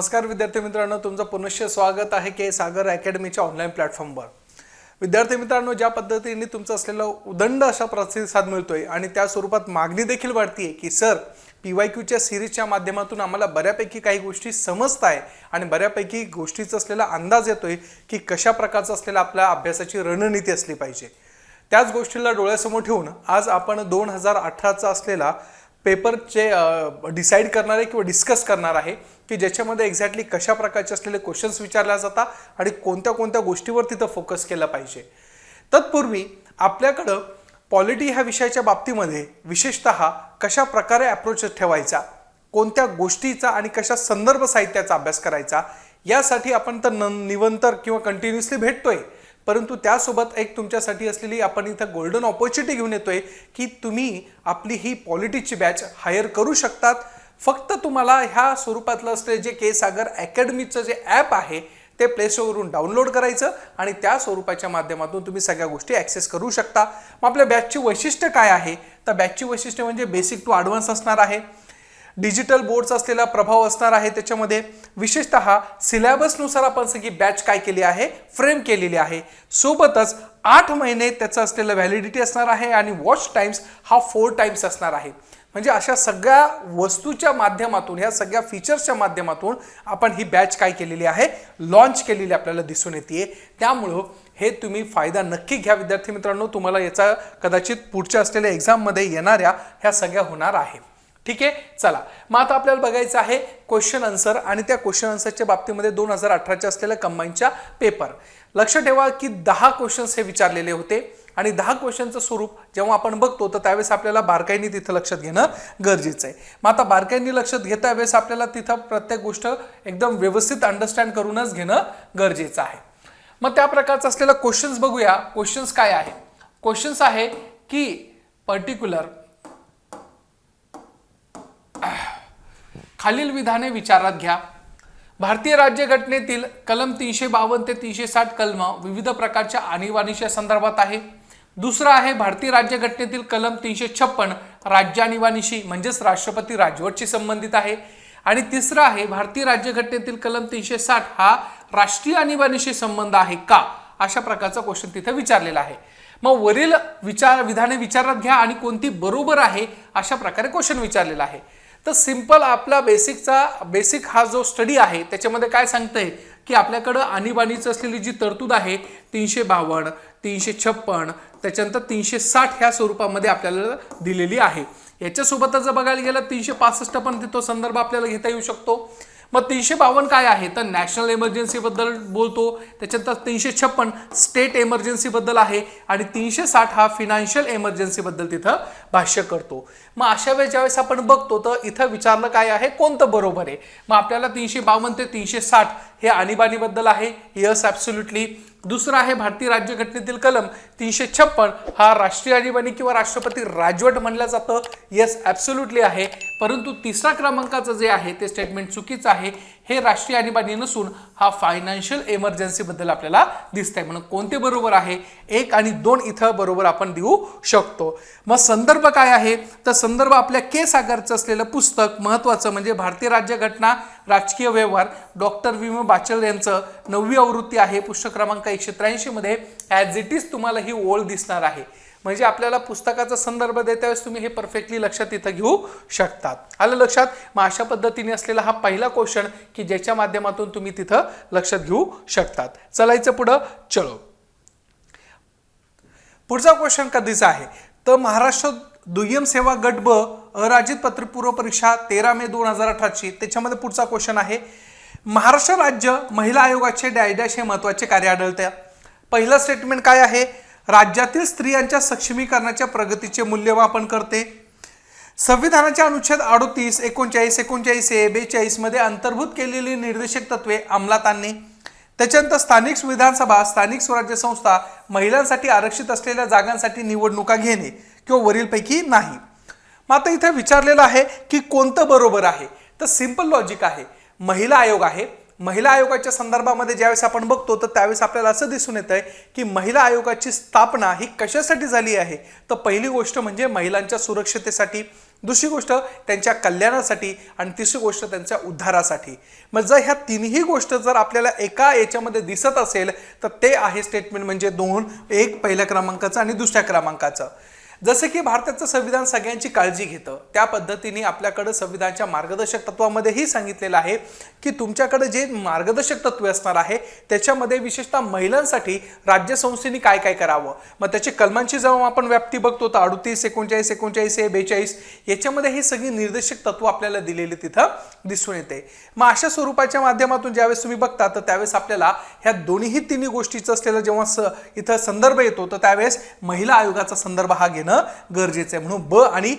नमस्कार विद्यार्थी मित्रांनो तुमचं पुनश्च स्वागत आहे के सागर अकॅडमीच्या ऑनलाईन प्लॅटफॉर्मवर विद्यार्थी मित्रांनो ज्या पद्धतीने तुमचं असलेलं उदंड अशा प्रतिसाद मिळतोय आणि त्या स्वरूपात मागणी देखील वाढतीये की सर पी वाय क्यूच्या सिरीजच्या माध्यमातून आम्हाला बऱ्यापैकी काही गोष्टी समजत आहे आणि बऱ्यापैकी गोष्टीचा असलेला अंदाज येतोय की कशा प्रकारचं असलेला आपल्या अभ्यासाची रणनीती असली पाहिजे. त्याच गोष्टीला डोळ्यासमोर ठेवून आज आपण दोन हजार अठराचा असलेला पेपरचे डिसाईड करणार आहे किंवा डिस्कस करणार आहे. की ज्याच्यामध्ये एक्झॅक्टली कशा प्रकारचे असलेले क्वेश्चन्स विचारल्या जातात आणि कोणत्या कोणत्या गोष्टीवर तिथं फोकस केला पाहिजे. तत्पूर्वी आपल्याकडं पॉलिटी ह्या विषयाच्या बाबतीमध्ये विशेषतः कशा प्रकारे अप्रोच ठेवायचा कोणत्या गोष्टीचा आणि कशा संदर्भ साहित्याचा अभ्यास करायचा यासाठी आपण तर न निवंतर किंवा कंटिन्युअसली भेटतोय. परंतु त्यासोबत एक तुमच्यासाठी असलेली आपण इथं गोल्डन ऑपॉर्च्युनिटी घेऊन येतोय की तुम्ही आपली ही पॉलिटिक्सची बॅच हायर करू शकतात. फक्त तुम्हाला ह्या स्वरूपातलं असलेलं जे के सागर अकॅडमीचं जे ॲप आहे ते प्लेस्टोरवरून डाउनलोड करायचं आणि त्या स्वरूपाच्या माध्यमातून तुम्ही सगळ्या गोष्टी ॲक्सेस करू शकता. मग आपल्या बॅचची वैशिष्ट्य काय आहे? तर बॅचची वैशिष्ट्य म्हणजे बेसिक टू ॲडव्हान्स असणार आहे. डिजिटल बोर्डचा असलेला प्रभाव असणार आहे त्याच्यामध्ये. विशेषत सिलेबसनुसार आपण सगळी बॅच काय केली आहे? फ्रेम केलेली आहे. सोबतच आठ महिने त्याचं असलेलं व्हॅलिडिटी असणार आहे आणि वॉच टाइम्स हा फोर टाइम्स असणार आहे. म्हणजे अशा सगळ्या वस्तूच्या माध्यमातून ह्या सगळ्या फीचर्सच्या माध्यमातून आपण ही बॅच काय केलेली आहे? लॉन्च केलेली आपल्याला दिसून येते त्यामुळं हे तुम्ही फायदा नक्की घ्या विद्यार्थी मित्रांनो. तुम्हाला याचा कदाचित पुढच्या असलेल्या एक्झाममध्ये येणाऱ्या ह्या सगळ्या होणार आहे. ठीक आहे? चला. मग आता आपल्याला बघायचं आहे क्वेश्चन आन्सर आणि त्या क्वेश्चन आन्सरच्या बाबतीमध्ये दोन हजार अठराच्या असलेल्या कंबाईनच्या पेपर लक्ष ठेवा की दहा क्वेश्चन्स हे विचारलेले होते. आणि दहा क्वेश्चनचं स्वरूप जेव्हा आपण बघतो तर त्यावेळेस आपल्याला बारकाईने तिथं लक्षात घेणं गरजेचं आहे. मग आता बारकाईने लक्षात घेता वेळेस आपल्याला तिथं प्रत्येक गोष्ट एकदम व्यवस्थित अंडरस्टँड करूनच घेणं गरजेचं आहे. मग त्या प्रकारचं असलेलं क्वेश्चन्स बघूया. क्वेश्चन्स काय आहे क्वेश्चन्स आहे की पर्टिक्युलर खालील विधाने विचारात घ्या. भारतीय राज्यघटनेतील कलम तीनशे बावन्न ते तीनशे साठ कलम विविध प्रकारच्या आणीबाणीच्या संदर्भात आहे. दुसरं आहे भारतीय राज्यघटनेतील कलम तीनशे छप्पन राज्य म्हणजेच राष्ट्रपती राजवटशी संबंधित आहे. आणि तिसरं आहे भारतीय राज्यघटनेतील कलम तीनशे साठ हा राष्ट्रीय आणीबाणीशी संबंध आहे का? अशा प्रकारचा क्वेश्चन तिथे विचारलेला आहे. मग वरील विचार विधाने विचारात घ्या आणि कोणती बरोबर आहे अशा प्रकारे क्वेश्चन विचारलेला आहे. तर सिंपल आपला बेसिकचा बेसिक हा जो स्टडी आहे त्याच्यामध्ये काय सांगतंय की आपल्याकडं आणीबाणीचं असलेली जी तरतूद आहे तीनशे बावन्न तीनशे छप्पन त्याच्यानंतर तीनशे साठ ह्या स्वरूपामध्ये आपल्याला दिलेली आहे. याच्यासोबतच जर बघायला गेलं तीनशे पासष्ट पण तो संदर्भ आपल्याला घेता येऊ शकतो. मग तीनशे बावन्न काय आहे? तर नॅशनल इमर्जन्सीबद्दल बोलतो. त्याच्यानंतर तीनशे छप्पन स्टेट एमर्जन्सीबद्दल आहे आणि तीनशे साठ हा फिनान्शियल एमर्जन्सीबद्दल तिथं भाष्य करतो. मग अशा वेळेस ज्यावेळेस आपण बघतो तर इथं विचारलं काय आहे? कोणतं बरोबर आहे? मग आपल्याला तीनशे बावन्न ते तीनशे साठ हे आणीबाणीबद्दल आहे यस ॲब्सोल्युटली दुसरं आहे भारतीय राज्यघटनेतील कलम तीनशे छप्पन हा राष्ट्रीय आणीबाणी किंवा राष्ट्रपती राजवट म्हणलं जातं. येस ॲब्सोल्युटली आहे. परंतु तिसरा क्रमांकाचं जे आहे ते स्टेटमेंट चुकीचं आहे. हे राष्ट्रीय आणीबाणी नसून हा फायनान्शियल एमर्जन्सीबद्दल आपल्याला दिसतंय. म्हणून कोणते बरोबर आहे? एक आणि दोन इथं बरोबर आपण देऊ शकतो. मग संदर्भ काय आहे? तर संदर्भ आपल्या के सागरचं असलेलं पुस्तक महत्त्वाचं म्हणजे भारतीय राज्यघटना राजकीय व्यवहार. डॉक्टर विम बाचल यांचं नववी आवृत्ती आहे. पुस्तक क्रमांक एकशे त्र्याऐंशीमध्ये ॲज इट इज तुम्हाला ही ओळ दिसणार आहे. म्हणजे आपल्याला पुस्तकाचा संदर्भ देता वेळेस तुम्ही हे परफेक्टली लक्षात इथं घेऊ शकतात. आलं लक्षात? मग अशा पद्धतीने असलेला हा पहिला क्वेश्चन की ज्याच्या माध्यमातून तुम्ही तिथं लक्षात घेऊ शकतात. चलायचं पुढं? चलो. पुढचा क्वेश्चन कधीचा आहे? तर महाराष्ट्र दुय्यम सेवा गट ब अराजित पत्रपूर्व परीक्षा तेरा मे दोन हजार अठराची. त्याच्यामध्ये पुढचा क्वेश्चन आहे. महाराष्ट्र राज्य महिला आयोगाचे डॅश हे महत्त्वाचे कार्य आढळते पहिलं स्टेटमेंट काय आहे? राज्यातील स्त्रियांच्या सक्षमीकरणाच्या प्रगतीचे मूल्यमापन करते. संविधानाच्या अनुच्छेद अडोतीस एकोणचाळीस एकोणचाळीस ए बेचाळीसमध्ये अंतर्भूत केलेली निर्देशक तत्वे अंमलात आणणे. त्याच्यानंतर स्थानिक विधानसभा स्थानिक स्वराज्य संस्था महिलांसाठी आरक्षित असलेल्या जागांसाठी निवडणुका घेणे किंवा वरीलपैकी नाही. मग आता इथे विचारलेलं आहे की कोणतं बरोबर आहे? तर सिंपल लॉजिक आहे. महिला आयोग आहे. महिला आयोगाच्या संदर्भामध्ये ज्यावेळेस आपण बघतो तर त्यावेळेस आपल्याला असं दिसून येत आहे की महिला आयोगाची स्थापना ही कशासाठी झाली आहे? तर पहिली गोष्ट म्हणजे महिलांच्या सुरक्षतेसाठी दुसरी गोष्ट त्यांच्या कल्याणासाठी आणि तिसरी गोष्ट त्यांच्या उद्धारासाठी. मग जर ह्या तिन्ही गोष्ट जर आपल्याला एका याच्यामध्ये दिसत असेल तर ते आहे स्टेटमेंट म्हणजे दोन एक पहिल्या क्रमांकाचं आणि दुसऱ्या क्रमांकाचं. जसं की भारताचं संविधान सगळ्यांची काळजी घेतं त्या पद्धतीने आपल्याकडं संविधानाच्या मार्गदर्शक तत्वामध्येही सांगितलेलं आहे की तुमच्याकडे जे मार्गदर्शक तत्वे असणार आहे त्याच्यामध्ये विशेषतः महिलांसाठी राज्य संस्थेने काय काय करावं? मग त्याची कलमांची जेव्हा आपण व्याप्ती बघतो तर अडतीस एकोणचाळीस एकोणचाळीस हे बेचाळीस याच्यामध्ये हे सगळी निर्देशक तत्व आपल्याला दिलेली तिथं दिसून येते. मग अशा स्वरूपाच्या माध्यमातून ज्यावेळेस तुम्ही बघता तर त्यावेळेस आपल्याला ह्या दोन्ही तिन्ही गोष्टीचं असलेलं जेव्हा स इथं संदर्भ येतो तर त्यावेळेस महिला आयोगाचा संदर्भ हा घेणं गरजेचं आहे म्हणून ब आणि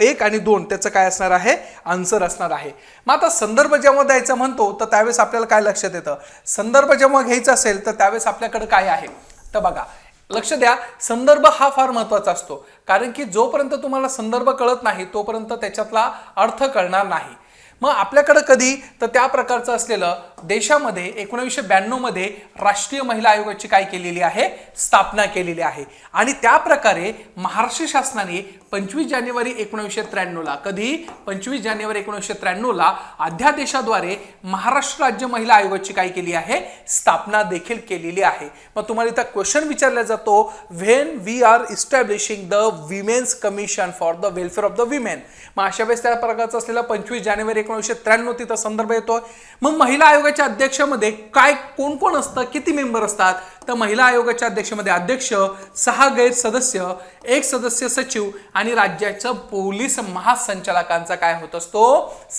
एक आणि दोन त्याचं काय असणार आहे? आन्सर असणार आहे. मग आता संदर्भ जेव्हा द्यायचं म्हणतो तर त्यावेळेस आपल्याला काय लक्षात येतं? संदर्भ जेव्हा घ्यायचा असेल तर त्यावेळेस आपल्याकडे काय आहे? तर बघा लक्ष द्या संदर्भ हा फार महत्त्वाचा असतो. कारण की जोपर्यंत तुम्हाला संदर्भ कळत नाही तोपर्यंत त्याच्यातला अर्थ कळणार नाही. मग आपल्याकडं कधी? तर त्या प्रकारचं असलेलं देशामध्ये एकोणीसशे ब्याण्णवमध्ये राष्ट्रीय महिला आयोगाची काय केलेली आहे? स्थापना केलेली आहे. आणि त्या प्रकारे महाराष्ट्र शासनाने पंचवीस जानेवारी एकोणीसशे त्र्याण्णवला कधी? पंचवीस जानेवारी एकोणीसशे त्र्याण्णवला अध्यादेशाद्वारे महाराष्ट्र राज्य महिला आयोगाची काय केली आहे? स्थापना देखील केलेली आहे. मग तुम्हाला इथं क्वेश्चन विचारला जातो when we are establishing the women's commission for the welfare of the women मग अशा वेळेस त्या प्रकारचं असलेला पंचवीस जानेवारी एकोणीसशे त्र्याण्णव तिथं संदर्भ येतो मग महिला आयोगाची आयोगाच्या अध्यक्षामध्ये काय कोण कोण असतं किती मेंबर असतात? तर महिला आयोगाच्या अध्यक्षमध्ये अध्यक्ष सहा गैर सदस्य एक सदस्य सचिव आणि राज्याचं पोलीस महासंचालकांचा काय होत असतो?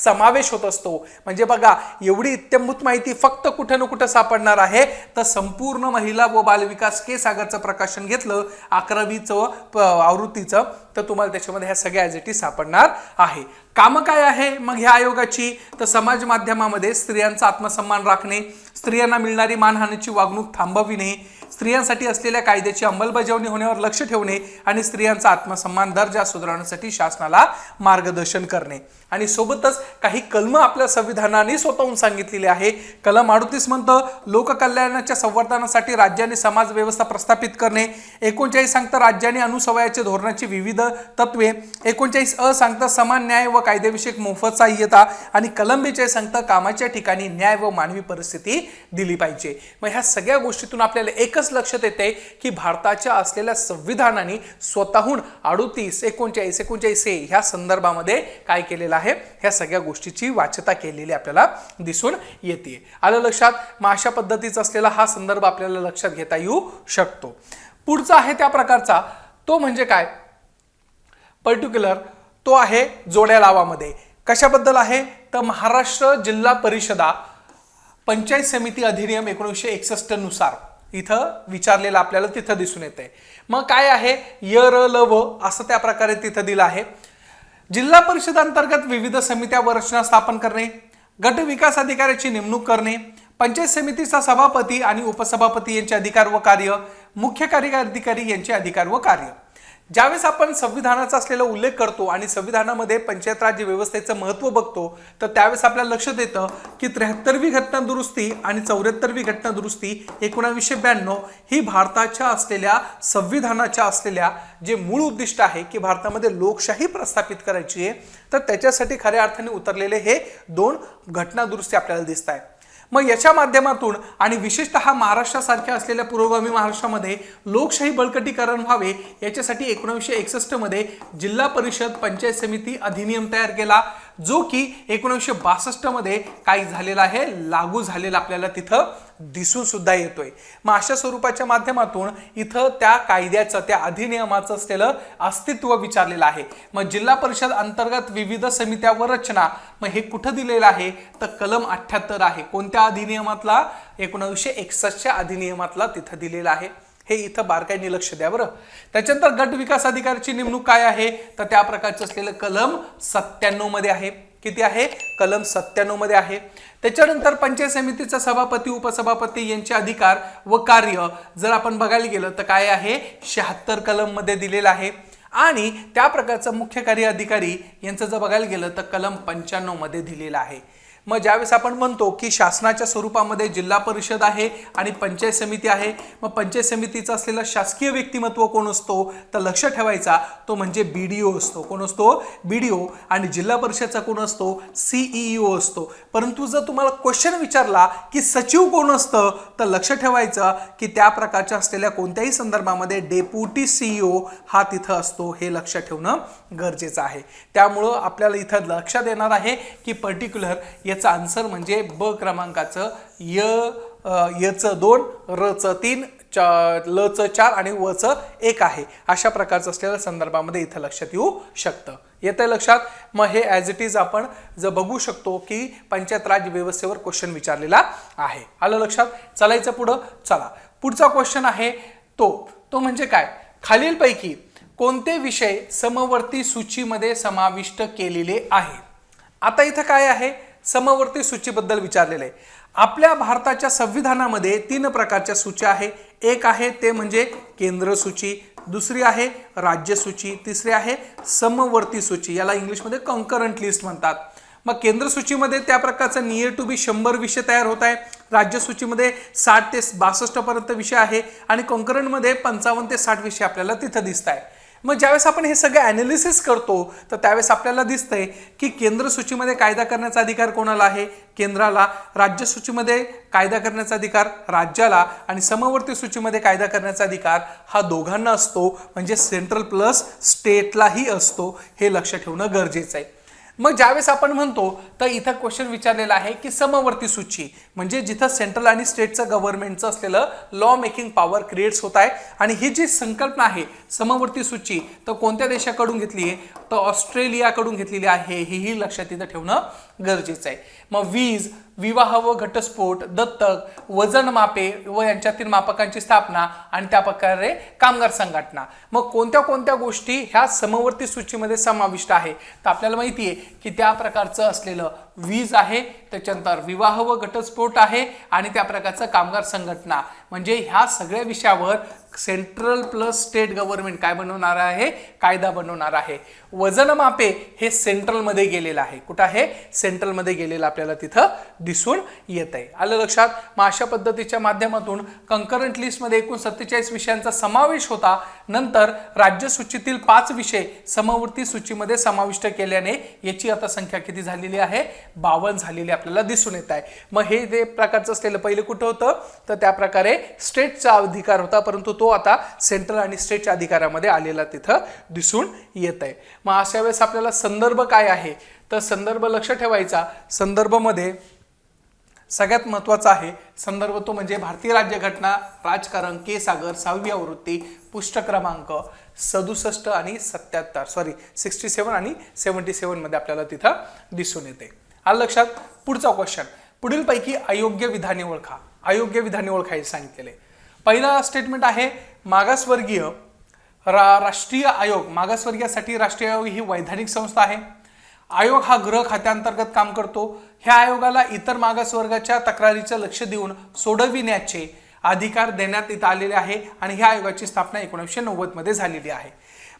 समावेश होत असतो. म्हणजे बघा एवढी इत्यंभूत माहिती फक्त कुठं ना कुठं सापडणार आहे. तर संपूर्ण महिला व बालविकास के सागरचं प्रकाशन घेतलं अकरावीचं आवृत्तीचं. तर तुम्हाला त्याच्यामध्ये ह्या सगळ्या ॲज सापडणार आहे. कामं काय आहे? मग ह्या आयोगाची. तर समाज माध्यमामध्ये स्त्रियांचा आत्मसन्मान राखणे स्त्रियांना मिळणारी मानहानीची वागणूक थांबविणे स्त्रियांसाठी असलेल्या कायद्याची अंमलबजावणी होण्यावर लक्ष ठेवणे आणि स्त्रियांचा आत्मसन्मान दर्जा सुधारण्यासाठी शासनाला मार्गदर्शन करणे. आणि सोबतच काही कलम आपल्या संविधानाने स्वतःहून सांगितलेली आहे. कलम अडतीस म्हणतं लोककल्याणाच्या संवर्धनासाठी राज्याने समाज व्यवस्था प्रस्थापित करणे. एकोणचाळीस सांगतं राज्याने अनुसवयाचे धोरणाची विविध तत्वे. एकोणचाळीस अ सांगतं समान न्याय व कायदेविषयक मोफत सहाय्यता. आणि कलम बेचाळीस सांगतं कामाच्या ठिकाणी न्याय व मानवी परिस्थिती दिली पाहिजे. मग ह्या सगळ्या गोष्टीतून आपल्याला एकच लक्षात येते की भारताच्या असलेल्या संविधानाने स्वतःहून अडतीस एकोणचाळीस एकोणचाळीस ए ह्या संदर्भामध्ये काय केलेलं आहे. ह्या सगळ्या गोष्टीची वाचता केलेली आपल्याला दिसून येते. आलं लक्षात? मग अशा पद्धतीचा असलेला हा संदर्भ आपल्याला लक्षात घेता येऊ शकतो. पुढचा आहे त्या प्रकारचा. तो म्हणजे काय? पर्टिक्युलर तो आहे जोड्या लावामध्ये. कशाबद्दल आहे? तर महाराष्ट्र जिल्हा परिषदा पंचायत समिती अधिनियम एकोणीसशे एकसष्टनुसार. इथं विचारलेलं आपल्याला तिथं दिसून येते मग काय आहे? य र ल व असं त्या प्रकारे तिथं दिलं आहे. जिल्हा परिषद अंतर्गत विविध समित्या व रचना स्थापन करणे गट विकास अधिकाऱ्याची नेमणूक करणे पंचायत समितीचा सभापती आणि उपसभापती यांचे अधिकार व कार्य मुख्य कार्यकारी अधिकारी यांचे अधिकार व कार्य. ज्यावेळेस आपण संविधानाचा असलेला उल्लेख करतो आणि संविधानामध्ये पंचायत राज्य व्यवस्थेचं महत्त्व बघतो तर त्यावेळेस आपल्याला लक्षात येतं की त्र्याहत्तरवी घटना दुरुस्ती आणि चौऱ्याहत्तरवी घटना दुरुस्ती एकोणावीसशे ब्याण्णव ही भारताच्या असलेल्या संविधानाच्या असलेल्या जे मूळ उद्दिष्ट आहे की भारतामध्ये लोकशाही प्रस्थापित करायची आहे तर त्याच्यासाठी खऱ्या अर्थाने उतरलेले हे दोन घटना दुरुस्ती आपल्याला दिसत आहे मग याच्या माध्यमातून आणि विशेषतः महाराष्ट्रासारख्या असलेल्या पुरोगामी महाराष्ट्रामध्ये लोकशाही बळकटीकरण व्हावे याच्यासाठी एकोणीसशे एकसष्टमध्ये जिल्हा परिषद पंचायत समिती अधिनियम तयार केला. जो की एकोणीसशे बासष्टमध्ये काय झालेला आहे लागू झालेला आपल्याला तिथं दिसून सुद्धा येतोय. मग अशा स्वरूपाच्या माध्यमातून इथं त्या कायद्याचं त्या अधिनियमाचं असलेलं अस्तित्व विचारलेलं आहे. मग जिल्हा परिषद अंतर्गत विविध समित्या व रचना मग हे कुठं दिलेलं आहे? तर कलम अठ्ठ्याहत्तर आहे. कोणत्या अधिनियमातला? एकोणीसशे एकसष्टच्या अधिनियमातला तिथं दिलेला आहे. हे इथं बारकाईने लक्ष द्या बरं. त्याच्यानंतर गट विकास अधिकारीची नेमणूक काय आहे? तर त्या प्रकारचं असलेलं कलम सत्त्याण्णवमध्ये आहे. किती आहे? कलम सत्त्याण्णवमध्ये आहे. त्याच्यानंतर पंचायत समितीचा सभापती उपसभापती यांचे अधिकार व कार्य जर आपण बघायला गेलं तर काय आहे? शहात्तर कलममध्ये दिलेलं आहे. आणि त्या प्रकारचं मुख्य कार्य अधिकारी यांचं जर बघायला गेलं तर कलम पंच्याण्णवमध्ये दिलेलं आहे. मग ज्यावेळेस आपण म्हणतो की शासनाच्या स्वरूपामध्ये जिल्हा परिषद आहे आणि पंचायत समिती आहे मग पंचायत समितीचा असलेला शासकीय व्यक्तिमत्व कोण असतो? तर लक्ष ठेवायचा तो म्हणजे बी डी ओ असतो. कोण असतो? बी डी ओ आणि जिल्हा परिषदचा कोण असतो? सीईओ असतो. परंतु जर तुम्हाला क्वेश्चन विचारला की सचिव कोण असतं? तर लक्ष ठेवायचं की त्या प्रकारच्या असलेल्या कोणत्याही संदर्भामध्ये डेप्युटी सीईओ हा तिथं असतो हे लक्ष ठेवणं गरजेचं आहे. त्यामुळं आपल्याला इथं लक्षात येणार आहे की पर्टिक्युलर याचं आन्सर म्हणजे ब क्रमांकाचं य यचं दोन रचं तीन च लचं चार आणि वचं एक आहे. अशा प्रकारचं असलेल्या संदर्भामध्ये इथं लक्षात येऊ शकतं. येतं लक्षात? मग हे ॲज इट इज आपण जर बघू शकतो की पंचायत राज व्यवस्थेवर क्वेश्चन विचारलेला आहे. आलं लक्षात? चालायचं पुढं? चला. पुढचा क्वेश्चन आहे तो. तो म्हणजे काय? खालीलपैकी कोणते विषय समवर्ती सूचीमध्ये समाविष्ट केलेले आहे? आता इथं काय आहे? समवर्ती सूचीबद्दल विचारलेलं. आहे आपल्या भारताच्या संविधानामध्ये तीन प्रकारच्या सूची आहे. एक आहे ते म्हणजे केंद्र सूची दुसरी आहे राज्य सूची तिसरी आहे समवर्ती सूची. याला इंग्लिशमध्ये कॉन्करंट लिस्ट म्हणतात. मग केंद्र सूचीमध्ये त्या प्रकारचं नियर टू बी शंभर विषय तयार होत आहे राज्य सूचीमध्ये साठ ते बासष्टपर्यंत विषय आहे आणि कॉन्करंटमध्ये पंचावन्न ते साठ विषय आपल्याला तिथं दिसत आहे मग ज्यावेळेस आपण हे सगळं ॲनालिसिस करतो तर त्यावेळेस आपल्याला दिसतंय की केंद्र सूचीमध्ये कायदा करण्याचा अधिकार कोणाला आहे? केंद्राला. राज्य सूचीमध्ये कायदा करण्याचा अधिकार राज्याला आणि समवर्ती सूचीमध्ये कायदा करण्याचा अधिकार हा दोघांना असतो. म्हणजे सेंट्रल प्लस स्टेटलाही असतो. हे लक्ष ठेवणं गरजेचं आहे. मग ज्यावेळेस आपण म्हणतो तर इथं क्वेश्चन विचारलेला आहे की समवर्ती सूची म्हणजे जिथं सेंट्रल आणि स्टेटचं गव्हर्नमेंटचं असलेलं लॉ मेकिंग पॉवर क्रिएट्स होत आहे. आणि ही जी संकल्पना आहे समवर्ती सूची तर कोणत्या देशाकडून घेतली आहे तर ऑस्ट्रेलियाकडून घेतलेली आहे हेही लक्षात इथं ठेवणं गरजेचं आहे. मग वीज विवाह व घटस्फोट दत्तक वजन मापे व यांच्यातील मापकांची स्थापना आणि त्या प्रकारे कामगार संघटना. मग कोणत्या कोणत्या गोष्टी ह्या समवर्ती सूचीमध्ये समाविष्ट आहे? तर आपल्याला माहिती आहे की त्या प्रकारचं असलेलं वीज आहे त्याच्यानंतर विवाह व घटस्फोट आहे आणि त्या प्रकारचं कामगार संघटना. म्हणजे ह्या सगळ्या विषयावर सेंट्रल प्लस स्टेट गव्हर्नमेंट काय बनवणार आहे? कायदा बनवणार आहे. वजनमापे हे सेंट्रलमध्ये गेलेलं आहे. कुठं आहे? सेंट्रलमध्ये गेलेलं आपल्याला तिथं दिसून येत आहे आलं लक्षात? मग अशा पद्धतीच्या माध्यमातून कंकरंट लिस्टमध्ये एकूण सत्तेचाळीस विषयांचा समावेश होता. नंतर राज्य सूचीतील पाच विषय समवर्ती सूचीमध्ये समाविष्ट केल्याने याची आता संख्या किती झालेली आहे? बावन्न झालेली आपल्याला दिसून येत आहे. मग हे जे प्रकारचं असलेलं पहिलं कुठं होतं? तर त्या प्रकारे स्टेटचा अधिकार होता. परंतु तो तो आता सेंट्रल आणि स्टेटच्या अधिकारामध्ये आलेला तिथं दिसून येत आहे मग अशा वेळेस आपल्याला संदर्भ काय आहे? तर संदर्भ लक्ष ठेवायचा. संदर्भमध्ये सगळ्यात महत्त्वाचा आहे संदर्भ तो म्हणजे भारतीय राज्यघटना राजकारण के सागर सहावी आवृत्ती पुष्ट क्रमांक सदुसष्ट आणि सत्याहत्तर. सॉरी सिक्स्टी सेवन आणि सेवन्टी सेवनमध्ये आपल्याला तिथं दिसून येते. आलं लक्षात? पुढचा क्वेश्चन पुढीलपैकी अयोग्य विधाने ओळखा. अयोग्य विधाने ओळखायला सांगितलेले. पहिला स्टेटमेंट आहे मागासवर्गीय रा राष्ट्रीय आयोग. मागासवर्गीयासाठी राष्ट्रीय आयोग ही वैधानिक संस्था आहे. आयोग हा गृह खात्याअंतर्गत काम करतो. ह्या आयोगाला इतर मागासवर्गाच्या तक्रारीचं लक्ष देऊन सोडविण्याचे अधिकार देण्यात इथं आलेले आहे आणि ह्या आयोगाची स्थापना एकोणीसशे नव्वदमध्ये झालेली आहे.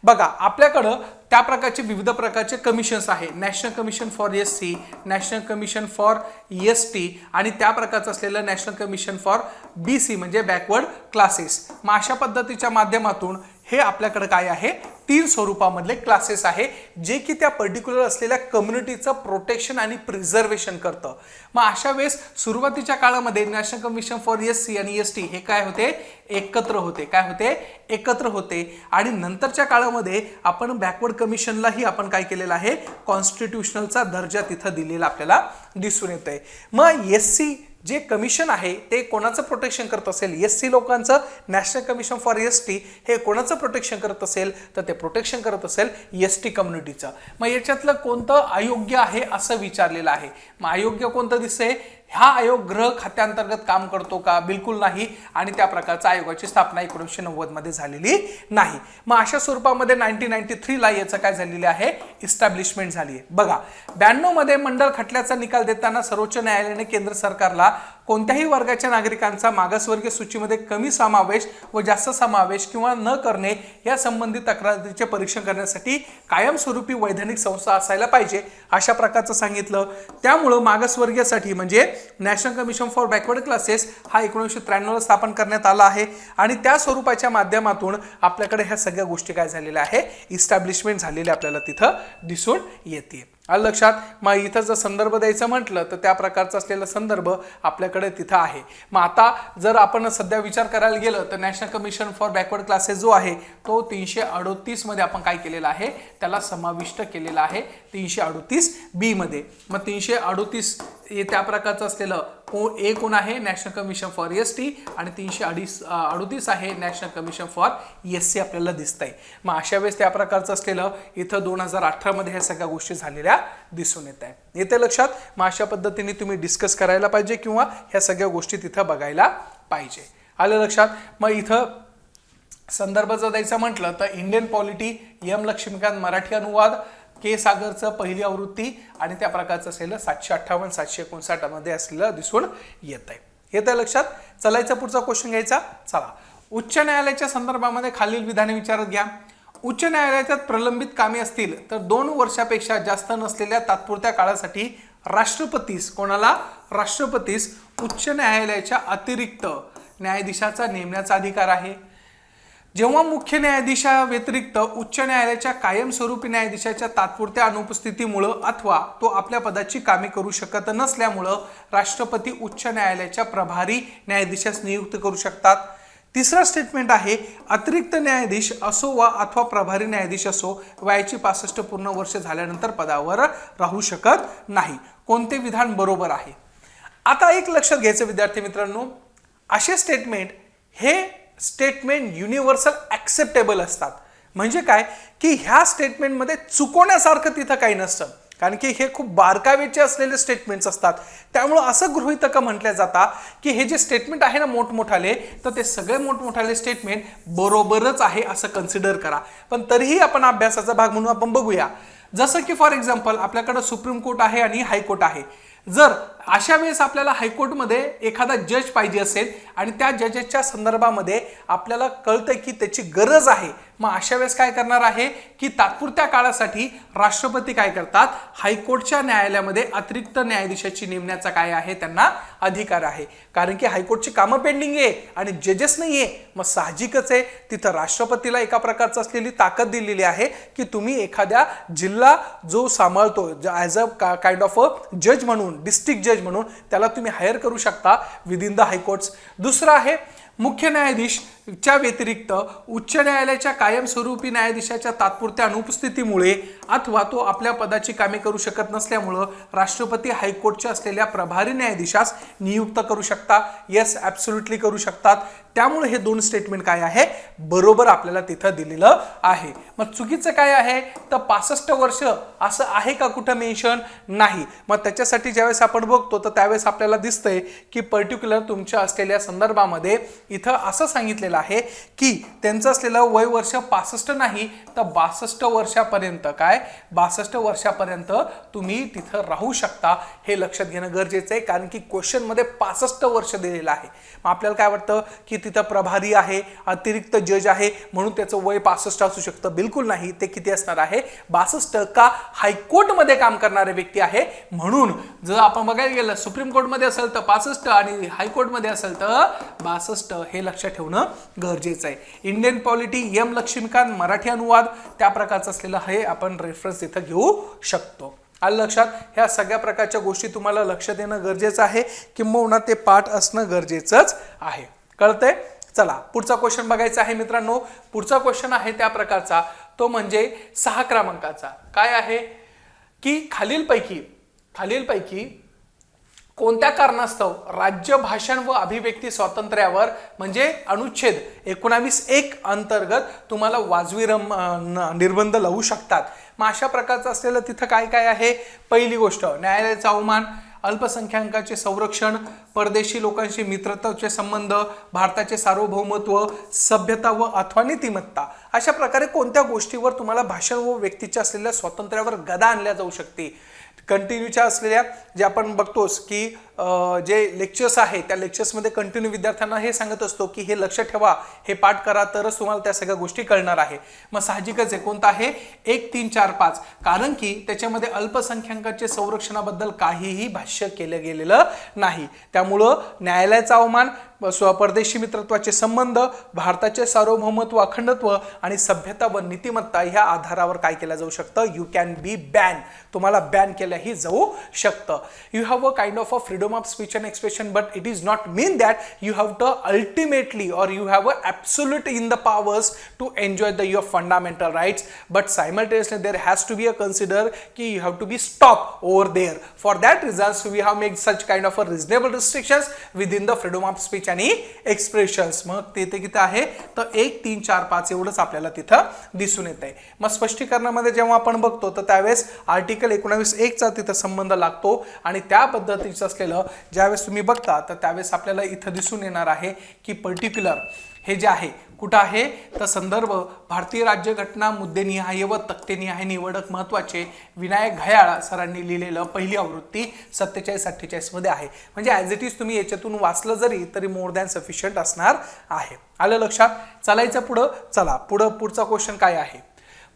बघा आपल्याकडं त्या प्रकारचे विविध प्रकारचे कमिशन्स आहे. National commission for S C national commission for S T आणि त्या प्रकारचं असलेलं national commission for B C म्हणजे बॅकवर्ड क्लासेस मग अशा पद्धतीच्या माध्यमातून हे आपल्याकडे काय आहे? तीन स्वरूपामधले क्लासेस आहे जे की त्या पर्टिक्युलर असलेल्या कम्युनिटीचं प्रोटेक्शन आणि प्रिझर्वेशन करतं. मग अशा वेळेस सुरुवातीच्या काळामध्ये national commission for S C आणि एस टी हे काय होते? एकत्र होते. काय होते? एकत्र होते. आणि नंतरच्या काळामध्ये आपण बॅकवर्ड कमिशनलाही आपण काय केलेलं आहे? कॉन्स्टिट्युशनलचा दर्जा तिथं दिलेला आपल्याला दिसून येत आहे मग एस सी जे कमिशन आहे ते कोणाचं प्रोटेक्शन करत असेल? एस सी लोकांचं. National commission for S T हे कोणाचं प्रोटेक्शन करत असेल? तर ते प्रोटेक्शन करत असेल एस टी कम्युनिटीचं मग याच्यातलं कोणतं अयोग्य आहे असं विचारलेलं आहे? मग अयोग्य कोणतं दिसतंय? हा आयोग गृह खात्यांतर्गत काम करतो का? बिलकुल नाही. आणि त्या प्रकारचा आयोगाची स्थापना एकोणीसशे नव्वदमध्ये झालेली नाही. मग अशा स्वरूपामध्ये नाईन्टीन नाईन्टी थ्रीला याचं काय झालेलं आहे? इस्टॅब्लिशमेंट झाली आहे बघा ब्याण्णवमध्ये मंडळ खटल्याचा निकाल देताना सर्वोच्च न्यायालयाने केंद्र सरकारला कोणत्याही वर्गाच्या नागरिकांचा मागासवर्गीय सूचीमध्ये कमी समावेश व जास्त समावेश किंवा न करणे या संबंधित तक्रारीचे परीक्षण करण्यासाठी कायमस्वरूपी वैधानिक संस्था असायला पाहिजे अशा प्रकारचं सांगितलं. त्यामुळं मागासवर्गीयसाठी म्हणजे national commission for backward classes हा एकोणीसशे त्र्याण्णवला स्थापन करण्यात आला आहे. आणि त्या स्वरूपाच्या माध्यमातून आपल्याकडे ह्या सगळ्या गोष्टी काय झालेल्या आहे? इस्टॅब्लिशमेंट झालेली आपल्याला तिथं दिसून येते आलं लक्षात मग इथं जर संदर्भ द्यायचं म्हटलं तर त्या प्रकारचा असलेला संदर्भ आपल्याकडे तिथं आहे. मग आता जर आपण सध्या विचार करायला गेलं तर national commission for backward classes जो आहे तो तीनशे अडोतीसमध्ये आपण काय केलेला आहे त्याला समाविष्ट केलेला आहे तीनशे अडोतीस बीमध्ये मग तीनशे अडोतीस हे त्या प्रकारचं असलेलं को ए कोण आहे? National commission for S T आणि तीनशे अडीच अडोतीस आहे national commission for S C आपल्याला दिसत आहे मग अशा वेळेस त्या प्रकारचं असलेलं इथं दोन हजार अठरामध्ये ह्या सगळ्या गोष्टी झालेल्या दिसून येत आहे येते लक्षात मग अशा पद्धतीने तुम्ही डिस्कस करायला पाहिजे किंवा ह्या सगळ्या गोष्टी तिथं बघायला पाहिजे. आलं लक्षात? मग इथं संदर्भ जर द्यायचा म्हटलं तर Indian polity M Laxmikanth Marathi अनुवाद के सागरचं पहिली आवृत्ती आणि त्या प्रकारचं असलेलं सातशे अठ्ठावन्न सातशे एकोणसाठमध्ये असलेलं दिसून येत आहे येत आहे लक्षात? चलायचा पुढचा क्वेश्चन घ्यायचा? चला. उच्च न्यायालयाच्या संदर्भामध्ये खालील विधाने विचारत घ्या. उच्च न्यायालयाच्यात प्रलंबित कामे असतील तर दोन वर्षापेक्षा जास्त नसलेल्या तात्पुरत्या काळासाठी राष्ट्रपतीस कोणाला? राष्ट्रपतीस उच्च न्यायालयाच्या अतिरिक्त न्यायाधीशाचा नेमण्याचा अधिकार आहे. जेव्हा मुख्य न्यायाधीशा व्यतिरिक्त उच्च न्यायालयाच्या कायमस्वरूपी न्यायाधीशाच्या तात्पुरत्या अनुपस्थितीमुळं अथवा तो आपल्या पदाची कामे करू शकत नसल्यामुळं राष्ट्रपती उच्च न्यायालयाच्या प्रभारी न्यायाधीशास नियुक्त करू शकतात. तिसरं स्टेटमेंट आहे अतिरिक्त न्यायाधीश असो वा अथवा प्रभारी न्यायाधीश असो वयाची पासष्ट पूर्ण वर्ष झाल्यानंतर पदावर राहू शकत नाही. कोणते विधान बरोबर आहे? आता एक लक्षात घ्यायचं विद्यार्थी मित्रांनो असे स्टेटमेंट हे स्टेटमेंट युनिव्हर्सल ॲक्सेप्टेबल असतात. म्हणजे काय? की ह्या स्टेटमेंटमध्ये चुकवण्यासारखं तिथं काही नसतं. कारण की हे खूप बारकावेचे असलेले स्टेटमेंट्स असतात. त्यामुळं असं गृहितकं म्हटल्या जातात की हे जे स्टेटमेंट आहे ना मोठमोठाले तर ते सगळे मोठमोठाले स्टेटमेंट बरोबरच आहे असं कन्सिडर करा. पण तरीही आपण अभ्यासाचा भाग म्हणून आपण बघूया. जसं की फॉर एक्झाम्पल आपल्याकडं सुप्रीम कोर्ट आहे आणि हायकोर्ट आहे. जर अशा वेळेस आपल्याला हायकोर्टमध्ये एखादा जज पाहिजे असेल आणि त्या जजेसच्या संदर्भामध्ये आपल्याला कळतं की त्याची गरज आहे. मग अशा वेळेस काय करणार आहे की तात्पुरत्या काळासाठी राष्ट्रपती काय करतात? हायकोर्टच्या न्यायालयामध्ये अतिरिक्त न्यायाधीशाची नेमण्याचा काय आहे? त्यांना अधिकार आहे. कारण की हायकोर्टची कामं पेंडिंग आहे आणि जजेस नाही आहे मग साहजिकच आहे. तिथं राष्ट्रपतीला एका प्रकारचं असलेली ताकद दिलेली आहे की तुम्ही एखाद्या जिल्हा जो सांभाळतो as a kind of a जज म्हणून डिस्ट्रिक्ट जज म्हणून त्याला तुम्ही हायर करू शकता विदिन द हायकोर्ट्स दुसरं आहे मुख्य न्यायाधीशच्या व्यतिरिक्त उच्च न्यायालयाच्या कायमस्वरूपी न्यायाधीशाच्या तात्पुरत्या अनुपस्थितीमुळे अथवा तो आपल्या पदाची कामे करू शकत नसल्यामुळं राष्ट्रपती हायकोर्टच्या असलेल्या प्रभारी न्यायाधीशास नियुक्त करू शकता. येस ॲब्सोल्युटली करू शकतात. त्यामुळे हे दोन स्टेटमेंट काय आहे? बरोबर आपल्याला तिथं दिलेलं आहे. मग चुकीचं काय आहे? तर पासष्ट वर्ष असं आहे का कुठं मेन्शन नाही. मग त्याच्यासाठी ज्यावेळेस आपण बघतो तर त्यावेळेस आपल्याला दिसतंय की पर्टिक्युलर तुमच्या असलेल्या संदर्भामध्ये इथं असं सांगितलेलं आहे की त्यांचं असलेलं वय वर्ष पासष्ट नाही तर बासष्ट वर्षापर्यंत काय? बासष्ट वर्षापर्यंत तुम्ही तिथं राहू शकता हे लक्षात घेणं गरजेचं आहे कारण की क्वेश्चनमध्ये पासष्ट वर्ष दिलेलं आहे. मग आपल्याला काय वाटतं की तिथं प्रभारी आहे अतिरिक्त जज आहे म्हणून त्याचं वय पासष्ट असू शकतं? बिलकुल नाही. ते किती असणार आहे? बासष्ट का हायकोर्टमध्ये काम करणारे व्यक्ती आहे? म्हणून जर आपण बघायला गेलं सुप्रीम कोर्टमध्ये असेल तर पासष्ट आणि हायकोर्टमध्ये असेल तर बासष्ट हे लक्षात ठेवणं गरजेचं आहे. Indian polity M Laxmikanth Marathi अनुवाद त्या प्रकारचं असलेलं हे आपण रेफरन्स इथं घेऊ शकतो. आलं लक्षात? ह्या सगळ्या प्रकारच्या गोष्टी तुम्हाला लक्ष देणं गरजेचं आहे किंबहुना ते पाठ असणं गरजेचंच आहे. कळतंय? चला पुढचा क्वेश्चन बघायचा आहे मित्रांनो. पुढचा क्वेश्चन आहे त्या प्रकारचा. तो म्हणजे सहा क्रमांकाचा. काय आहे? की खालीलपैकी खालीलपैकी कोणत्या कारणास्तव राज्य भाषण व अभिव्यक्ती स्वातंत्र्यावर म्हणजे अनुच्छेद एकोणावीस एक अंतर्गत तुम्हाला वाजवी रम निर्बंध लावू शकतात? मग अशा प्रकारचं असलेलं तिथं काय काय आहे? पहिली गोष्ट न्यायालयाचा अवमान अल्पसंख्याकांचे संरक्षण परदेशी लोकांशी मित्रत्वाचे संबंध भारताचे सार्वभौमत्व सभ्यता व अथवा नीतिमत्ता. अशा प्रकारे कोणत्या गोष्टीवर तुम्हाला भाषण व व्यक्तीच्या असलेल्या स्वातंत्र्यावर गदा आणल्या जाऊ शकते? कंटिन्यूच्या असलेल्या जे आपण बघतोस की जे लेक्चर्स आहे त्या लेक्चर्समध्ये कंटिन्यू विद्यार्थ्यांना हे सांगत असतो की हे लक्ष ठेवा हे पाठ करा तरच तुम्हाला त्या सगळ्या गोष्टी कळणार आहे. मग साहजिकच आहे कोणतं आहे? एक तीन चार पाच. कारण की त्याच्यामध्ये अल्पसंख्याकांचे संरक्षणाबद्दल काहीही भाष्य केलं गेलेलं नाही. त्यामुळं न्यायालयाचा अवमान स्व- परदेशी मित्रत्वाचे संबंध भारताचे सार्वभौमत्व अखंडत्व आणि सभ्यता व नीतिमत्ता ह्या आधारावर काय केलं जाऊ शकतं? यू कॅन बी बॅन तुम्हाला बॅन केलंही जाऊ शकतं. You have a kind of a freedom of speech and expression but it is not mean that you have to ultimately or you have a absolute in the powers to enjoy the your fundamental rights but simultaneously there has to be a consider की you have to be stop over there for that reasons we have make such kind of a reasonable restrictions within the freedom of speech आणि expressions मग ते ते किती आहे? तर एक तीन चार पाच एवढंच आपल्याला आपल्याला तिथं दिसून येत आहे मग स्पष्टीकरणामध्ये जेव्हा आपण बघतो तर त्यावेळेस आर्टिकल एकोणावीस एकचा तिथं संबंध लागतो आणि त्या पद्धतीचं असलेलं ज्यावेळेस तुम्ही बघता तर त्यावेळेस आपल्याला इथं दिसून येणार आहे की पर्टिक्युलर हे जे आहे कुठं आहे? तर संदर्भ भारतीय राज्यघटना मुद्देनिहाय व तक्तेनिहाय निवडक महत्त्वाचे विनायक घयाळ सरांनी लिहिलेलं पहिली आवृत्ती सत्तेचाळीस अठ्ठेचाळीसमध्ये आहे. म्हणजे ॲज इट इज तुम्ही याच्यातून वाचलं जरी तरी मोर दॅन सफिशियंट असणार आहे. आलं लक्षात? चालायचं पुढं? चला. पुढं पुढचा क्वेश्चन काय आहे?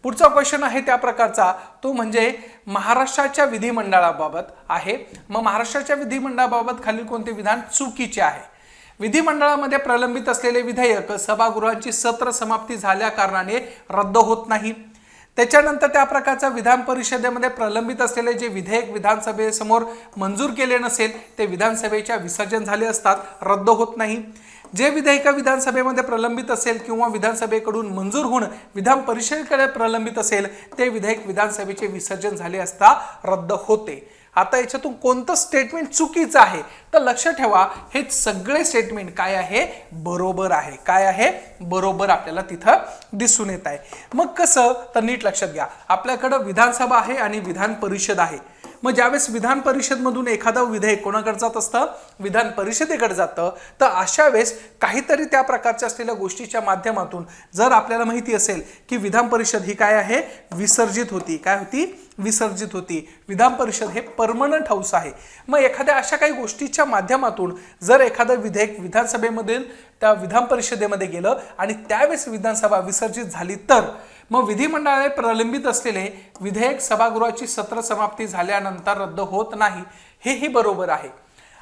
पुढचा क्वेश्चन आहे त्या प्रकारचा. तो म्हणजे महाराष्ट्राच्या विधिमंडळाबाबत आहे. मग महाराष्ट्राच्या विधिमंडळाबाबत खालील कोणते विधान? चुकीचे आहे. विधिमंडळामध्ये प्रलंबित असलेले विधेयक सभागृहांची सत्र समाप्ती झाल्या कारणाने रद्द होत नाही. त्याच्यानंतर त्या प्रकारचा विधान परिषदेमध्ये प्रलंबित असलेले जे विधेयक विधानसभेसमोर मंजूर केले नसेल ते विधानसभेच्या विसर्जन झाले असतात रद्द होत नाही. जे विधेयक विधानसभेमध्ये प्रलंबित असेल किंवा विधानसभेकडून मंजूर होऊन विधान परिषदेकडे प्रलंबित असेल ते विधेयक विधानसभेचे विसर्जन झाले असता रद्द होते. आता याच्यातून कोणतं स्टेटमेंट चुकीचं आहे? तर लक्ष ठेवा हे सगळे स्टेटमेंट काय आहे? बरोबर आहे. काय आहे? बरोबर आपल्याला तिथं दिसून येत आहे. मग कसं? तर नीट लक्षात घ्या. आपल्याकडं विधानसभा आहे आणि विधान परिषद आहे. मग ज्यावेळेस विधान परिषदमधून एखादा विधेयक कोणाकडे जात असतं विधान परिषदेकडे जातं तर अशा वेळेस काहीतरी त्या प्रकारच्या असलेल्या गोष्टीच्या माध्यमातून जर आपल्याला माहिती असेल की विधान परिषद ही काय आहे विसर्जित होती. काय होती? विसर्जित होती. विधान परिषद हे परमनंट हाऊस आहे. मग एखाद्या अशा काही गोष्टीच्या माध्यमातून जर एखादं विधेयक विधानसभेमधील त्या विधान परिषदेमध्ये गेलं आणि त्यावेळेस विधानसभा विसर्जित झाली तर मग विधिमंडळाने प्रलंबित असलेले विधेयक सभागृहाची सत्र समाप्ती झाल्यानंतर रद्द होत नाही हेही बरोबर आहे.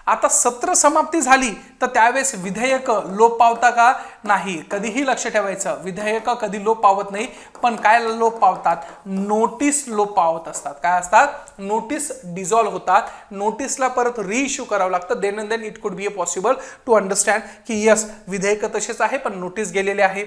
आता सत्र समाप्ती झाली तर त्यावेळेस विधेयक लोप पावता का? नाही. कधीही लक्ष ठेवायचं. विधेयक कधी लोप पावत नाही पण काय लोप पावतात नोटीस लोप पावत असतात. काय असतात? नोटीस डिझॉल्व्ह होतात. नोटीसला परत रिइश्यू करावं लागतं. Then and then it could be a possible to understand की यस विधेयक तसेच आहे पण नोटीस गेलेले आहे.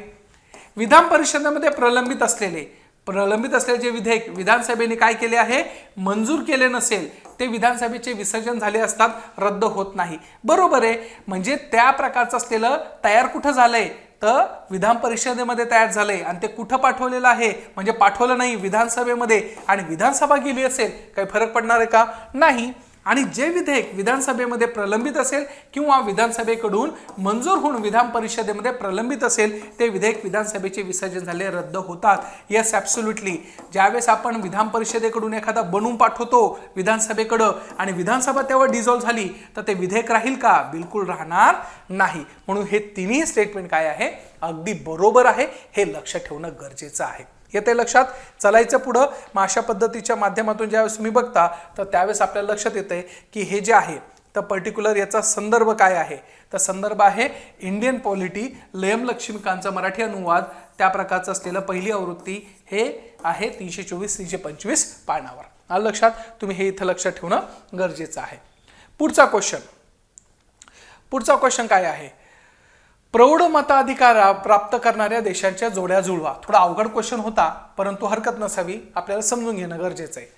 विधान परिषदेमध्ये प्रलंबित असलेले प्रलंबित असलेले जे विधेयक विधानसभेने काय केले आहे? मंजूर केले नसेल ते विधानसभेचे विसर्जन झाले असतात रद्द होत नाही. बरोबर आहे. म्हणजे त्या प्रकारचं असलेलं तयार कुठं झालंय? तर विधान परिषदेमध्ये तयार झालंय. आणि ते कुठं पाठवलेलं आहे? म्हणजे पाठवलं नाही विधानसभेमध्ये. आणि विधानसभा गेली असेल काही फरक पडणार आहे का? नाही. आणि जे विधेयक विधानसभेमध्ये प्रलंबित असेल किंवा विधानसभेकडून मंजूर होऊन विधान परिषदेमध्ये प्रलंबित असेल ते विधेयक विधानसभेचे विसर्जन झाले रद्द होतात. येस ॲब्सोल्युटली ज्यावेळेस आपण विधान परिषदेकडून एखादा बनवून पाठवतो विधानसभेकडं आणि विधानसभा तेव्हा डिझॉल्व्ह झाली तर ते विधेयक राहील का? बिलकुल राहणार नाही. म्हणून हे तिन्ही स्टेटमेंट काय आहे? अगदी बरोबर आहे. हे लक्ष ठेवणं गरजेचं आहे. येते लक्षात. चालायचं पुढं. मग अशा पद्धतीच्या माध्यमातून ज्यावेळेस तुम्ही बघता तर त्यावेळेस आपल्याला लक्षात येते की हे जे आहे तर पर्टिक्युलर याचा संदर्भ काय आहे? तर संदर्भ आहे इंडियन पॉलिटी लयम लक्ष्मीकांचा मराठी अनुवाद. त्या प्रकारचं असलेलं पहिली आवृत्ती हे आहे तीनशे चोवीस तीनशे पंचवीस पानावर. आलं लक्षात? तुम्ही हे इथं लक्षात ठेवणं गरजेचं आहे. पुढचा क्वेश्चन पुढचा क्वेश्चन काय आहे? प्रौढ मताधिकार प्राप्त करणाऱ्या देशांच्या जोड्या जुळवा. थोडा अवघड क्वेश्चन होता परंतु हरकत नसावी. आपल्याला समजून घेणं गरजेचं आहे.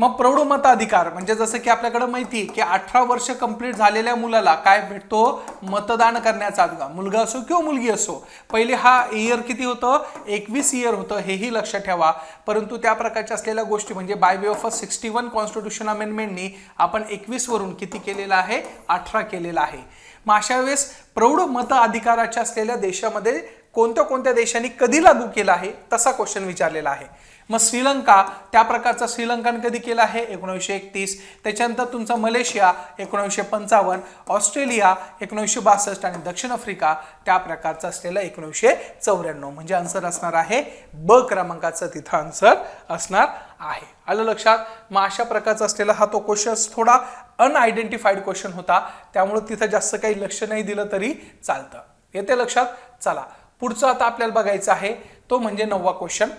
मग प्रौढ मताधिकार म्हणजे जसं की आपल्याकडे माहिती आहे की अठरा वर्ष कंप्लीट झालेल्या मुलाला काय भेटतो? मतदान करण्याचा अधिकार मुलगा असो किंवा मुलगी असो. पहिले हा इयर किती होतं? एकवीस इयर होतं हेही लक्षात ठेवा. परंतु त्या प्रकारच्या असलेल्या गोष्टी म्हणजे by way of sixty one constitution अमेंडमेंटनी आपण एकवीसवरून किती केलेलं आहे? अठरा केलेलं आहे. मग अशा वेळेस प्रौढ मत अधिकाराच्या असलेल्या देशामध्ये कोणत्या कोणत्या देशांनी कधी लागू केला आहे? तसा क्वेश्चन विचारलेला आहे. मग श्रीलंका त्या प्रकारचा श्रीलंकन कधी केला आहे? एकोणीसशे एकतीस. त्याच्यानंतर तुमचा मलेशिया एकोणीसशे पंचावन्न. ऑस्ट्रेलिया एकोणीसशे बासष्ट. आणि दक्षिण आफ्रिका त्या प्रकारचा असलेला एकोणीसशे चौऱ्याण्णव. म्हणजे आन्सर असणार आहे. ब क्रमांकाचं तिथं आन्सर असणार आहे. आलं लक्षात? मग अशा प्रकारचा असलेला हा तो क्वेश्चन थोडा अनआयडेंटिफाईड क्वेश्चन होता. त्यामुळे तिथं जास्त काही लक्ष नाही दिलं तरी चालतं. येते लक्षात? चला. पुढचं आता आपल्याला बघायचं आहे. तो म्हणजे नववा क्वेश्चन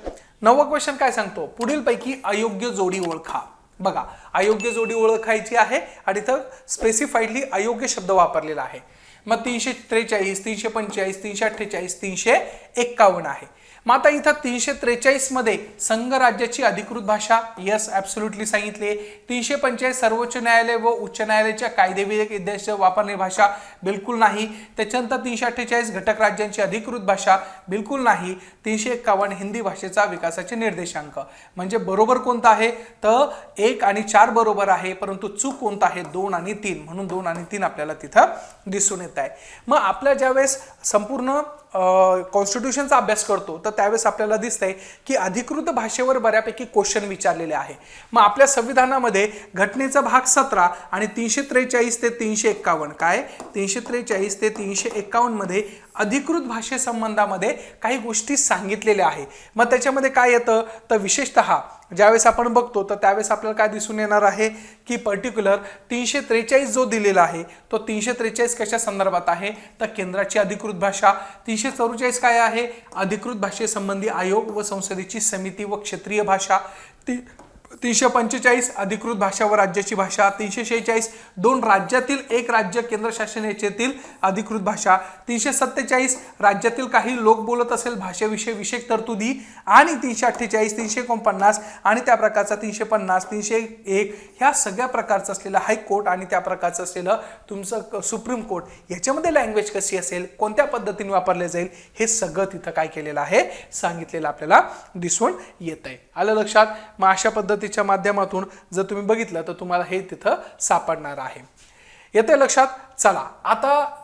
नववा क्वेश्चन काय सांगतो? पुढीलपैकी अयोग्य जोडी ओळखा. बघा अयोग्य जोडी ओळखायची आहे आणि इथं स्पेसिफाईडली अयोग्य शब्द वापरलेला आहे. मग तीनशे त्रेचाळीस तीनशे पंचेचाळीस तीनशे अठ्ठेचाळीस तीनशे एक्कावन्न आहे. मग आता इथं तीनशे त्रेचाळीसमध्ये संघराज्याची अधिकृत भाषा यस ॲब्सोल्युटली सांगितले तीनशे पंचेचाळीस सर्वोच्च न्यायालय व उच्च न्यायालयाच्या कायदेविधेयक उद्देश वापरणारी भाषा बिलकुल नाही. त्याच्यानंतर तीनशे अठ्ठेचाळीस घटक राज्यांची अधिकृत भाषा बिलकुल नाही. तीनशे एक्कावन्न हिंदी भाषेचा विकासाचे निर्देशांक. म्हणजे बरोबर कोणता आहे? तर एक आणि चार बरोबर आहे परंतु चूक कोणता आहे? दोन आणि तीन. म्हणून दोन आणि तीन आपल्याला तिथं दिसून येत आहे. मग आपल्या ज्यावेळेस संपूर्ण कॉन्स्टिट्यूशनचा अभ्यास करतो तर त्यावेळेस आपल्याला दिसतंय की अधिकृत भाषेवर बऱ्यापैकी क्वेश्चन विचारलेले आहे. मग आपल्या संविधानामध्ये घटनेचा भाग सतरा आणि तीनशे त्रेचाळीस ते तीनशे एक्कावन्न काय? तीनशे त्रेचाळीस ते तीनशे एक्कावन्नमध्ये अधिकृत भाषेसंबंधामध्ये काही गोष्टी सांगितलेल्या आहे. मग त्याच्यामध्ये काय येतं? तर विशेषतः ज्यावेळेस आपण बघतो तर त्यावेळेस आपल्याला काय दिसून येणार आहे? की पर्टिक्युलर तीनशे त्रेचाळीस जो दिलेला आहे तो तीनशे त्रेचाळीस कशा संदर्भात आहे? तर केंद्राची अधिकृत भाषा. तीनशे चौवेचाळीस काय आहे? अधिकृत भाषेसंबंधी आयोग व संसदेची समिती व क्षेत्रीय भाषा. ती तीनशे पंचेचाळीस अधिकृत भाषा व राज्याची भाषा तीनशे शेहेचाळीस दोन राज्यातील एक राज्य केंद्रशासन याच्यातील अधिकृत भाषा तीनशे सत्तेचाळीस राज्यातील काही लोक बोलत असेल भाषेविषयी विशेष तरतुदी आणि तीनशे अठ्ठेचाळीस तीनशे एकोणपन्नास आणि त्या प्रकारचा तीनशे पन्नास तीनशे एक ह्या सगळ्या प्रकारचं असलेलं हायकोर्ट आणि त्या प्रकारचं असलेलं तुमचं क- सुप्रीम कोर्ट याच्यामध्ये लँग्वेज कशी असेल कोणत्या पद्धतीने वापरले जाईल हे सगळं तिथं काय केलेलं आहे सांगितलेलं आपल्याला दिसून येत आहे आलं लक्षात? मग अशा टीव्हीच्या माध्यमातून जर तुम्ही बघितलं तर तुम्हाला हे तिथं सापडणार आहे. येते लक्षात? चला आता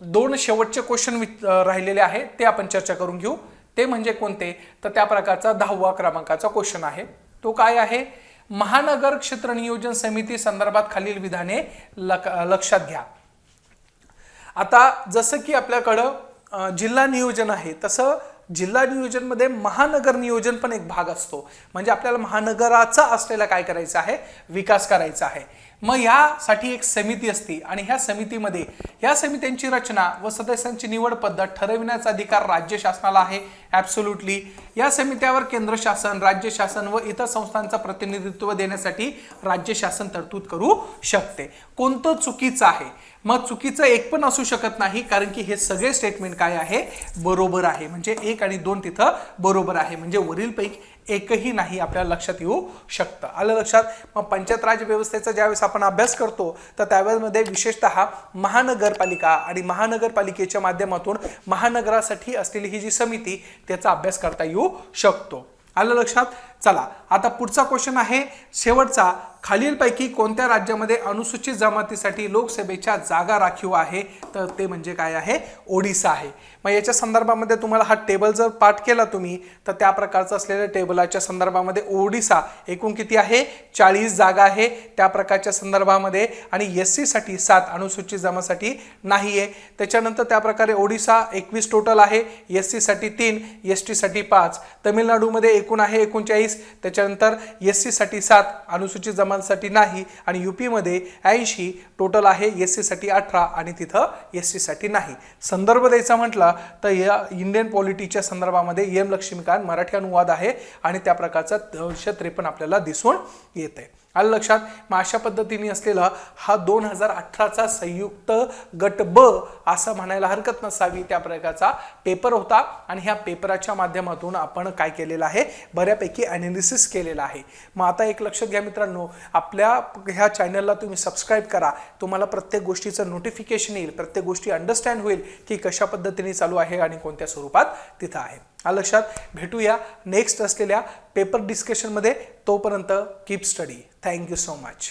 दोन शेवटचे क्वेश्चन राहिलेले आहे ते आपण चर्चा करून घेऊ. ते म्हणजे कोणते? तर त्या प्रकारचा दहावा क्रमांकाचा क्वेश्चन आहे. तो काय आहे? महानगर क्षेत्र नियोजन समिती संदर्भात खालील विधाने लक- लक्षात घ्या. आता जसं की आपल्याकडं जिल्हा नियोजन आहे तसं जिल्हा नियोजनमध्ये महानगर नियोजन पण एक भाग असतो. म्हणजे आपल्याला महानगराचा असलेला काय करायचा आहे? विकास करायचा आहे. मग ह्यासाठी एक समिती असते आणि ह्या समितीमध्ये ह्या समित्यांची रचना व सदस्यांची निवड पद्धत ठरविण्याचा अधिकार राज्य शासनाला आहे ॲब्सोल्युटली या समित्यावर केंद्र शासन राज्य शासन व इतर संस्थांचं प्रतिनिधित्व देण्यासाठी राज्य शासन तरतूद करू शकते. कोणतं चुकीचं आहे? मग चुकीचं एक पण असू शकत नाही कारण की हे सगळे स्टेटमेंट काय आहे? बरोबर आहे. म्हणजे एक आणि दोन तिथं बरोबर आहे. म्हणजे वरीलपैकी एकही नाही आपल्याला लक्षात येऊ शकतं. आलं लक्षात? मग पंचायत राज व्यवस्थेचा ज्यावेळेस आपण अभ्यास करतो तर त्यावेळेमध्ये विशेषतः महानगरपालिका आणि महानगरपालिकेच्या माध्यमातून महानगरासाठी असलेली ही जी समिती त्याचा अभ्यास करता येऊ शकतो. आलं लक्षात? चला आता पुढचा क्वेश्चन आहे. शेवटचा खालीलपैकी कोणत्या राज्यामध्ये अनुसूचित जमातीसाठी लोकसभेच्या जागा राखीव आहे? तर ते म्हणजे काय आहे? ओडिसा आहे. मग याच्या संदर्भामध्ये तुम्हाला हा टेबल जर पाठ केला तुम्ही तर त्या प्रकारचं असलेल्या टेबलाच्या संदर्भामध्ये ओडिसा एकूण किती आहे? चाळीस जागा आहे. त्या प्रकारच्या संदर्भामध्ये आणि एस सीसाठी सात अनुसूचित जमासाठी नाही आहे. त्याच्यानंतर त्या प्रकारे ओडिसा एकवीस टोटल आहे. एस सीसाठी तीन एस टीसाठी पाच. तमिळनाडूमध्ये एकूण आहे एकोणचाळीस. त्याच्यानंतर एस सीसाठी सात अनुसूचित जमा जमातसाठी नाही आणि यू पीमध्ये ऐंशी टोटल आहे एस सीसाठी अठरा आणि तिथं एस सीसाठी नाही. संदर्भ द्यायचा म्हटला तर या इंडियन पॉलिटीच्या संदर्भामध्ये एम लक्ष्मीकांत मराठी अनुवाद आहे आणि त्या प्रकारचा दोनशे त्रेपन्न आपल्याला दिसून येते आलं लक्षात? मग अशा पद्धतीने असलेला हा दोन हजार अठराचा संयुक्त गट ब असं म्हणायला हरकत नसावी. त्या प्रकारचा पेपर होता आणि ह्या पेपराच्या माध्यमातून आपण काय केलेलं आहे? बऱ्यापैकी अनालिसिस केलेलं आहे. मग आता एक लक्षात घ्या मित्रांनो. आपल्या ह्या चॅनलला तुम्ही सबस्क्राईब करा. तुम्हाला प्रत्येक गोष्टीचं नोटिफिकेशन येईल. प्रत्येक गोष्टी अंडरस्टँड होईल की कशा पद्धतीने चालू आहे आणि कोणत्या स्वरूपात तिथं आहे. हा लक्षात. भेटूया नेक्स्ट असलेल्या पेपर डिस्कशनमध्ये तोपर्यंत keep study thank you so much